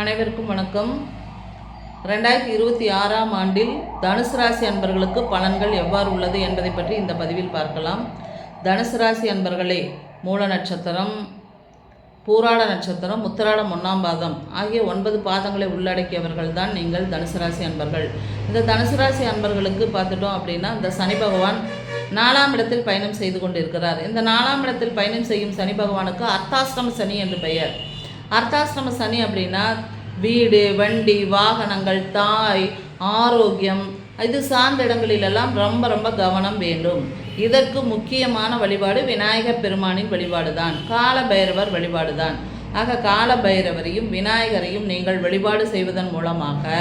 அனைவருக்கும் வணக்கம். ரெண்டாயிரத்தி இருபத்தி ஆறாம் ஆண்டில் தனுசு ராசி அன்பர்களுக்கு பலன்கள் எவ்வாறு உள்ளது என்பதை பற்றி இந்த பதிவில் பார்க்கலாம். தனுசு ராசி அன்பர்களே மூல நட்சத்திரம் பூராட நட்சத்திரம் முத்திராடம் ஒன்றாம் பாதம் ஆகிய ஒன்பது பாதங்களை உள்ளடக்கியவர்கள் தான் நீங்கள் தனுசு ராசி அன்பர்கள். இந்த தனுசு ராசி அன்பர்களுக்கு பார்த்துட்டோம் அப்படின்னா இந்த சனி பகவான் நாலாம் இடத்தில் பயணம் செய்து கொண்டிருக்கிறார். இந்த நாலாம் இடத்தில் பயணம் செய்யும் சனி பகவானுக்கு அர்த்தாஷ்டம சனி என்று பெயர். அர்த்தாசிரம சனி அப்படின்னா வீடு வண்டி வாகனங்கள் தாய் ஆரோக்கியம். இது சார்ந்த இடங்களிலெல்லாம் ரொம்ப ரொம்ப கவனம் வேண்டும். இதற்கு முக்கியமான வழிபாடு விநாயகர் பெருமானின் வழிபாடு தான் கால பைரவர் வழிபாடு தான் ஆக கால பைரவரையும் விநாயகரையும் நீங்கள் வழிபாடு செய்வதன் மூலமாக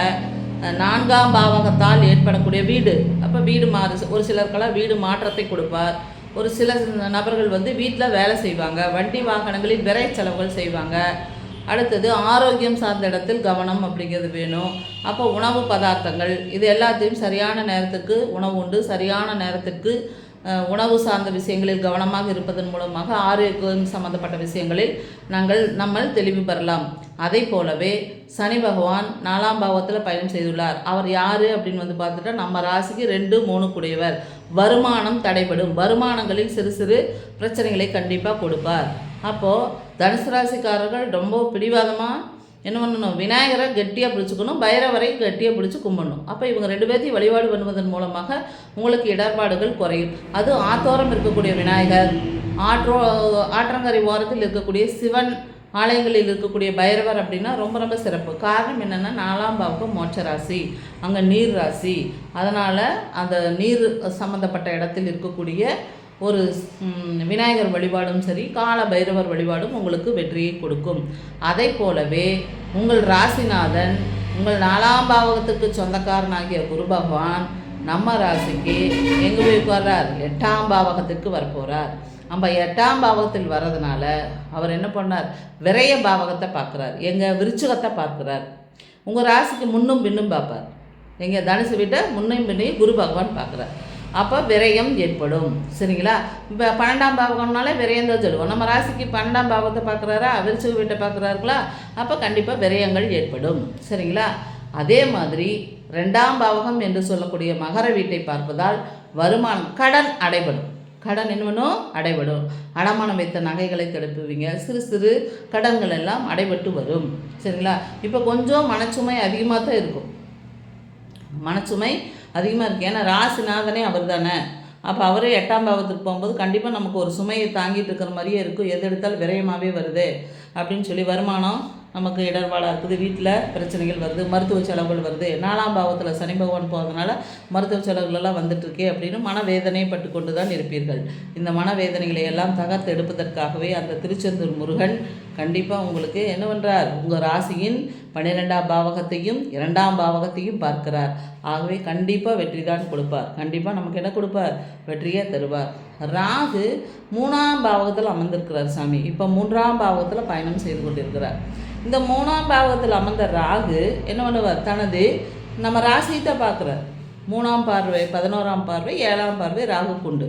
நான்காம் பாவகத்தால் ஏற்படக்கூடிய வீடு. அப்போ வீடு மாறு ஒரு சிலருக்கெல்லாம் வீடு மாற்றத்தை கொடுப்பார். ஒரு சில நபர்கள் வந்து வீட்டில் வேலை செய்வாங்க. வண்டி வாகனங்களில் விரை செலவுகள் செய்வாங்க. அடுத்தது ஆரோக்கியம் சார்ந்த இடத்தில் கவனம் அப்படிங்கிறது வேணும். அப்போ உணவு பதார்த்தங்கள் இது எல்லாத்தையும் சரியான நேரத்துக்கு உணவு உண்டு. சரியான நேரத்துக்கு உணவு சார்ந்த விஷயங்களில் கவனமாக இருப்பதன் மூலமாக ஆரோக்கியம் சம்பந்தப்பட்ட விஷயங்களில் நாங்கள் நம்ம தெளிவு பெறலாம். அதை போலவே சனி பகவான் நாலாம் பாவத்தில் பயணம் செய்துள்ளார். அவர் யார் அப்படின்னு வந்து பார்த்துட்டா நம்ம ராசிக்கு ரெண்டு மூணு கூடியவர். வருமானம் தடைபடும். வருமானங்களில் சிறு சிறு பிரச்சனைகளை கண்டிப்பாக கொடுப்பார். அப்போது தனுசு ராசிக்காரர்கள் ரொம்ப பிடிவாதமாக என்ன பண்ணணும்? விநாயகரை கெட்டியாக பிடிச்சிக்கணும் பைரவரை கெட்டியாக பிடிச்சி கும்பிடணும். அப்போ இவங்க ரெண்டு பேர்த்தையும் வழிபாடு பண்ணுவதன் மூலமாக உங்களுக்கு இடர்பாடுகள் குறையும். அது ஆத்தோரம் இருக்கக்கூடிய விநாயகர் ஆற்றோ ஆற்றங்கரை ஓரத்தில் இருக்கக்கூடிய சிவன் ஆலயங்களில் இருக்கக்கூடிய பைரவர் அப்படின்னா ரொம்ப ரொம்ப சிறப்பு. காரணம் என்னென்னா நாலாம் பாவகம் மோட்ச ராசி அங்கே நீர் ராசி. அதனால் அந்த நீர் சம்மந்தப்பட்ட இடத்தில் இருக்கக்கூடிய ஒரு விநாயகர் வழிபாடும் சரி கால பைரவர் வழிபாடும் உங்களுக்கு வெற்றியை கொடுக்கும். அதை போலவே உங்கள் ராசிநாதன் உங்கள் நாலாம் பாவகத்துக்கு சொந்தக்காரனாகிய குரு பகவான் நம்ம ராசிக்கு எங்கே போய் உட்கார்றார்? எட்டாம் பாவகத்திற்கு வரப்போகிறார் நம்ம எட்டாம் பாவகத்தில் வர்றதுனால அவர் என்ன பண்ணார்? விரைய பாவகத்தை பார்க்குறார். எங்கள் விருச்சகத்தை பார்க்குறார். உங்கள் ராசிக்கு முன்னும் பின்னும் பார்ப்பார். எங்கள் தனுசு வீட்டை முன்னையும் பின்னையும் குரு பகவான் பார்க்குறார். அப்போ விரயம் ஏற்படும். சரிங்களா? இப்போ பன்னெண்டாம் பாவகம்னாலே விரயம் தான் சொல்லுவோம். நம்ம ராசிக்கு பன்னெண்டாம் பாவத்தை பார்க்குறாரா? விருச்சிக வீட்டை பார்க்குறாருங்களா அப்போ கண்டிப்பாக விரயங்கள் ஏற்படும். சரிங்களா? அதே மாதிரி ரெண்டாம் பாவகம் என்று சொல்லக்கூடிய மகர வீட்டை பார்ப்பதால் வருமானம் கடன் அடைபடும். கடன் என்ன அடைபடும். அடமானம் வைத்த நகைகளை தடுப்புவீங்க சிறு சிறு கடன்கள் எல்லாம் அடைபட்டு வரும். சரிங்களா? இப்போ கொஞ்சம் மனச்சுமை அதிகமாக தான் இருக்கும். மனச்சுமை அதிகமாக இருக்குது ஏன்னா ராசிநாதனே அவர் தானே அப்போ அவரே எட்டாம் பாவத்துக்கு போகும்போது கண்டிப்பாக நமக்கு ஒரு சுமையை தாங்கிட்டு இருக்கிற மாதிரியே இருக்கும். எது எடுத்தாலும் விரயமாகவே வருது. அப்படின்னு சொல்லி வருமானம் நமக்கு இடர்பாடாக இருக்குது. வீட்டில் பிரச்சனைகள் வருது மருத்துவ செலவுகள் வருது. நாலாம் பாவத்தில் சனி பகவான் போகிறதுனால மருத்துவ செலவுகளெல்லாம் வந்துட்டுருக்கே அப்படின்னு மனவேதனையை அப்படின்னு கொண்டு தான் இருப்பீர்கள். இந்த மனவேதனைகளை எல்லாம் தகர்த்து எடுப்பதற்காகவே அந்த திருச்செந்தூர் முருகன் கண்டிப்பாக உங்களுக்கு என்ன பண்ணுறார் உங்கள் ராசியின் பன்னிரெண்டாம் பாவகத்தையும் இரண்டாம் பாவகத்தையும் பார்க்கிறார். ஆகவே கண்டிப்பாக வெற்றி தான் கொடுப்பார். கண்டிப்பாக நமக்கு என்ன கொடுப்பார்? வெற்றியே தருவார். ராகு மூணாம் பாவகத்தில் அமர்ந்திருக்கிறார் சாமி. இப்போ மூன்றாம் பாவகத்தில் பயணம் செய்து கொண்டிருக்கிறார். இந்த மூணாம் பாவகத்தில் அமர்ந்த ராகு என்ன பண்ணுவார்? தனது நம்ம ராசியத்தை பார்க்குறார். மூணாம் பார்வை பதினோராம் பார்வை ஏழாம் பார்வை ராகு கொண்டு.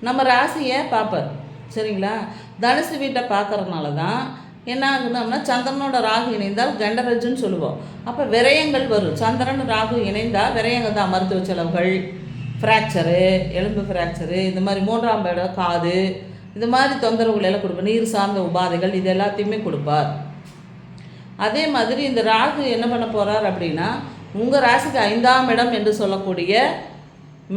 நம்ம ராசியை பார்ப்பார். சரிங்களா? தனுசு வீட்டை பார்க்கறதுனால தான் என்ன ஆகுனோம்னா சந்திரனோட ராகு இணைந்தால் கண்டரஜுன்னு சொல்லுவோம். அப்போ விரயங்கள் வரும். சந்திரன் ராகு இணைந்தால் விரயங்கள் தான் மருத்துவ செலவுகள் ஃப்ராக்சரு எலும்பு ஃப்ராக்சரு இந்த மாதிரி மூன்றாம் இடம் காது இந்த மாதிரி தொந்தரவுகள் எல்லாம் கொடுப்பார் நீர் சார்ந்த உபாதைகள் இது எல்லாத்தையுமே கொடுப்பார். அதே மாதிரி இந்த ராகு என்ன பண்ண போகிறார் அப்படின்னா உங்கள் ராசிக்கு ஐந்தாம் இடம் என்று சொல்லக்கூடிய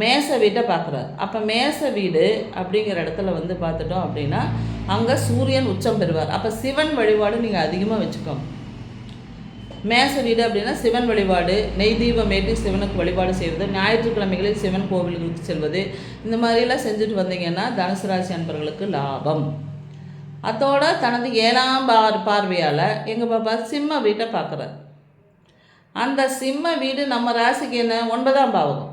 மேச வீட்டை பார்க்குறார். அப்போ மேச வீடு அப்படிங்கிற இடத்துல வந்து பார்த்துட்டோம் அப்படின்னா அங்கே சூரியன் உச்சம் பெறுவார். அப்போ சிவன் வழிபாடு நீங்கள் அதிகமாக வச்சுக்கோங்க. மேச வீடு அப்படின்னா சிவன் வழிபாடு நெய் தீபம் ஏற்றி சிவனுக்கு வழிபாடு செய்வது ஞாயிற்றுக்கிழமைகளில் சிவன் கோவில்களுக்கு செல்வது. இந்த மாதிரிலாம் செஞ்சுட்டு வந்தீங்கன்னா தனுசு ராசி அன்பர்களுக்கு லாபம். அதோட தனது ஏழாம் பார் பார்வையால் எங்கள் பாப்பா சிம்ம வீட்டை பார்க்குறாரு அந்த சிம்ம வீடு நம்ம ராசிக்கு என்ன? ஒன்பதாம் பாவகம்.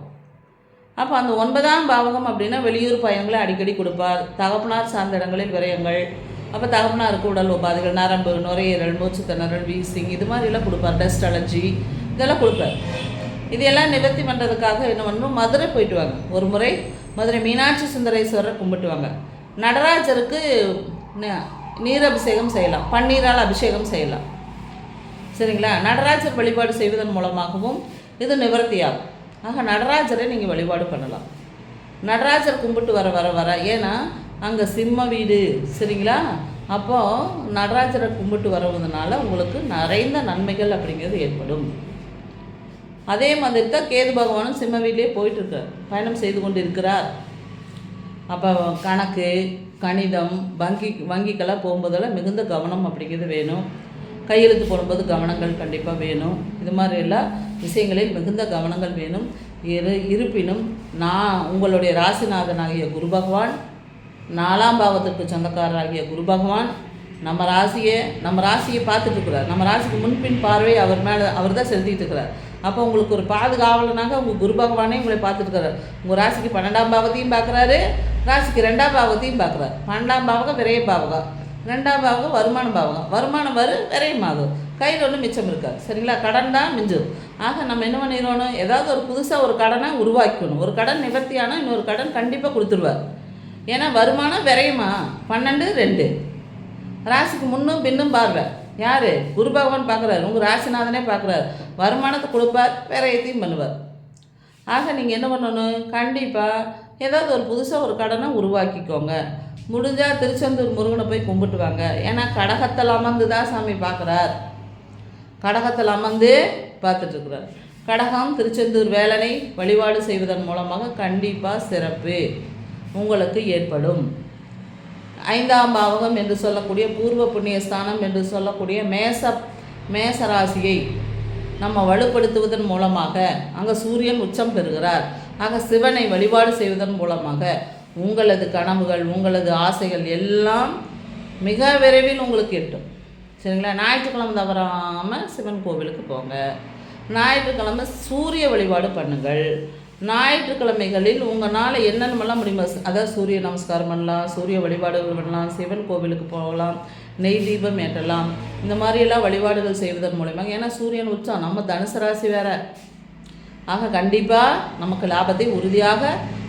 அப்போ அந்த ஒன்பதாம் பாவகம் அப்படின்னா வெளியூர் பயணங்களை அடிக்கடி கொடுப்பார். தகப்பனார் சார்ந்த இடங்களில் விரயங்கள் அப்போ தகப்பனாருக்கு உடல் உபாதைகள் நரம்பு நுரையீரல் மூச்சு திணறல் வீசிங் இது மாதிரிலாம் கொடுப்பார். டஸ்ட் அலர்ஜி இதெல்லாம் கொடுப்பார். இதையெல்லாம் நிவர்த்தி பண்ணுறதுக்காக என்ன பண்ணணும் மதுரை போயிட்டு வாங்க. ஒரு முறை மதுரை மீனாட்சி சுந்தரேஸ்வரர் கும்பிட்டு வாங்க நடராஜருக்கு ந- நீர் அபிஷேகம் செய்யலாம். பன்னீரால் அபிஷேகம் செய்யலாம். சரிங்களா? நடராஜர் வழிபாடு செய்வதன் மூலமாகவும் இது நிவர்த்தியாகும். ஆக நடராஜரை நீங்கள் வழிபாடு பண்ணலாம். நடராஜர் கும்பிட்டு வர வர வர. ஏன்னா அங்கே சிம்ம வீடு சரிங்களா? அப்போது நடராஜரை கும்பிட்டு வருவதனால உங்களுக்கு நிறைந்த நன்மைகள் அப்படிங்கிறது ஏற்படும். அதே மாதிரி தான் கேது பகவானும் சிம்ம வீட்டிலே போயிட்டுருக்கார். பயணம் செய்து கொண்டு இருக்கிறார் அப்போ கணக்கு கணிதம் வங்கி வங்கிக்கெல்லாம் போகும்போதெல்லாம் மிகுந்த கவனம் அப்படிங்கிறது வேணும். கையெழுத்து போடும்போது கவனங்கள் கண்டிப்பாக வேணும். இது மாதிரி எல்லா விஷயங்களில் மிகுந்த கவனங்கள் வேணும். இரு இருப்பினும் நான் உங்களுடைய ராசிநாதனாகிய குரு பகவான் நாலாம் பாவத்திற்கு சொந்தக்காரராகிய குரு பகவான் நம்ம ராசியை நம்ம ராசியை பார்த்துட்டு இருக்கிறார். நம்ம ராசிக்கு முன்பின் பார்வை அவர் மேலே அவர் தான் செலுத்திட்டு இருக்கிறார். அப்போ உங்களுக்கு ஒரு பாதுகாவலனாக உங்கள் குரு பகவானே உங்களை பார்த்துட்டு உங்கள் ராசிக்கு பன்னெண்டாம் பாவத்தையும் பார்க்குறாரு. ராசிக்கு ரெண்டாம் பாவத்தையும் பார்க்குறாரு. பன்னெண்டாம் பாவகம் விரைய பாவகம். ரெண்டாம் பாவகம் வருமான பாவகம். வருமானம் வரும் விரையமாகும் கையில் ஒன்றும் மிச்சம் இருக்காது. சரிங்களா? கடன் தான் மிஞ்சும். ஆக நம்ம என்ன பண்ணிடணும் ஏதாவது ஒரு புதுசாக ஒரு கடனை உருவாக்கணும் ஒரு கடன் நிவர்த்தி ஆனால் இன்னொரு கடன் கண்டிப்பாக கொடுத்துருவார். ஏன்னா வருமானம் விரையுமா? பன்னெண்டு ரெண்டு. ராசிக்கு முன்னும் பின்னும் பார்வை. யார்? குரு பகவான் பார்க்குறாரு. உங்கள் ராசிநாதனே பார்க்குறாரு. வருமானத்தை கொடுப்பார் விரயத்தையும் பண்ணுவார். ஆக நீங்கள் என்ன பண்ணணும்? கண்டிப்பாக ஏதாவது ஒரு புதுசாக ஒரு கடனை உருவாக்கிக்கோங்க. முடிஞ்சால் திருச்செந்தூர் முருகனை போய் கும்பிட்டு வாங்க. ஏன்னா கடகத்தில் அமர்ந்து தான் சாமி பார்க்குறார். கடகத்தில் அமர்ந்து பார்த்துட்ருக்குறார். கடகம் திருச்செந்தூர் வேலனை வழிபாடு செய்வதன் மூலமாக கண்டிப்பாக சிறப்பு உங்களுக்கு ஏற்படும். ஐந்தாம் பாவகம் என்று சொல்லக்கூடிய பூர்வ புண்ணிய ஸ்தானம் என்று சொல்லக்கூடிய மேச மேசராசியை நம்ம வலுப்படுத்துவதன் மூலமாக அங்கே சூரியன் உச்சம் பெறுகிறார். ஆக சிவனை வழிபாடு செய்வதன் மூலமாக உங்களது கனவுகள் உங்களது ஆசைகள் எல்லாம் மிக விரைவில் உங்களுக்கு எட்டும். சரிங்களா? ஞாயிற்றுக்கிழமை தவறாமல் சிவன் கோவிலுக்கு போங்க. ஞாயிற்றுக்கிழமை சூரிய வழிபாடு பண்ணுங்கள். ஞாயிற்றுக்கிழமைகளில் உங்களால் என்னென்னமெல்லாம் முடியுமோ? அதாவது சூரிய நமஸ்காரம் பண்ணலாம் சூரிய வழிபாடுகள் பண்ணலாம் சிவன் கோவிலுக்கு போகலாம் நெய் தீபம் ஏற்றலாம். இந்த மாதிரியெல்லாம் வழிபாடுகள் செய்வதன் மூலமாக ஏன்னா சூரியன் உச்சம் நம்ம தனுசு ராசி வேற. ஆக கண்டிப்பாக நமக்கு லாபத்தை உறுதியாக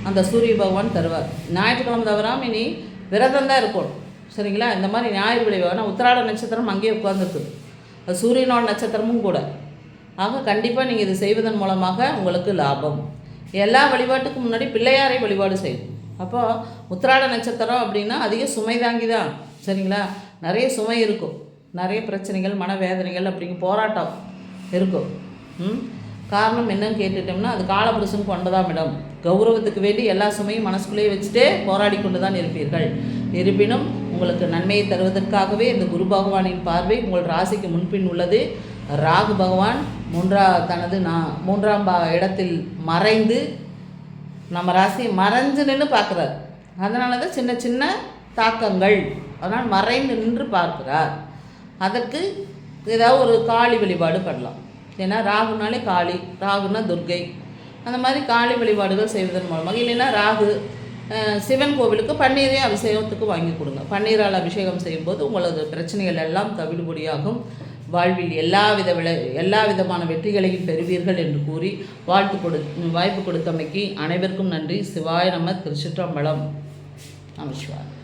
அந்த சூரிய பகவான் தருவார். ஞாயிற்றுக்கிழமை தவறாமல் இனி விரதம் தான் இருக்கணும். சரிங்களா? இந்த மாதிரி ஞாயிறு விளைவாக உத்திராட நட்சத்திரம் அங்கேயே உட்காந்துருக்கு அது சூரியனோட நட்சத்திரமும் கூட. ஆக கண்டிப்பாக நீங்கள் இது செய்வதன் மூலமாக உங்களுக்கு லாபம். எல்லா வழிபாட்டுக்கும் முன்னாடி பிள்ளையாரை வழிபாடு செய்யும் அப்போது உத்திராட நட்சத்திரம் அப்படின்னா அதிக சுமை தாங்கி தான் சரிங்களா? நிறைய சுமை இருக்கும். நிறைய பிரச்சனைகள் மனவேதனைகள் அப்படிங்க போராட்டம் இருக்கும். ம்? காரணம் என்னன்னு கேட்டுட்டோம்னா அது காலபுருஷன் கொண்டதாம் இடம் கௌரவத்துக்கு வேண்டி எல்லா சுமையும் மனசுக்குள்ளேயே வச்சுட்டே போராடி கொண்டு தான் இருப்பீர்கள். இருப்பினும் உங்களுக்கு நன்மையை தருவதற்காகவே இந்த குரு பகவானின் பார்வை உங்கள் ராசிக்கு முன்பின் உள்ளது. ராகு பகவான் மூன்றா தனது நான் மூன்றாம் பா இடத்தில் மறைந்து நம்ம ராசியை மறைஞ்சு நின்று பார்க்குறார். அதனால தான் சின்ன சின்ன தாக்கங்கள். அதனால் மறைந்து நின்று பார்க்கிறார். அதற்கு ஏதாவது ஒரு காளி வழிபாடு பண்ணலாம். ஏன்னா ராகுனாலே காளி ராகுனா துர்கை. அந்த மாதிரி காளி வழிபாடுகள் செய்வதன் மூலமாக இல்லைன்னா ராகு சிவன் கோவிலுக்கு பன்னீரே அபிஷேகத்துக்கு வாங்கி கொடுங்க. பன்னீரால் அபிஷேகம் செய்யும்போது உங்களது பிரச்சனைகள் எல்லாம் தவிடுபடியாகும். வாழ்வில் எல்லா வித விளை எல்லா விதமான வெற்றிகளையும் பெறுவீர்கள் என்று கூறி வாழ்த்து கொடு வாய்ப்பு கொடுத்தமைக்கு அனைவருக்கும் நன்றி. சிவாய நம்ம திருச்சிற்றம்பலம். நமஸ்காரம்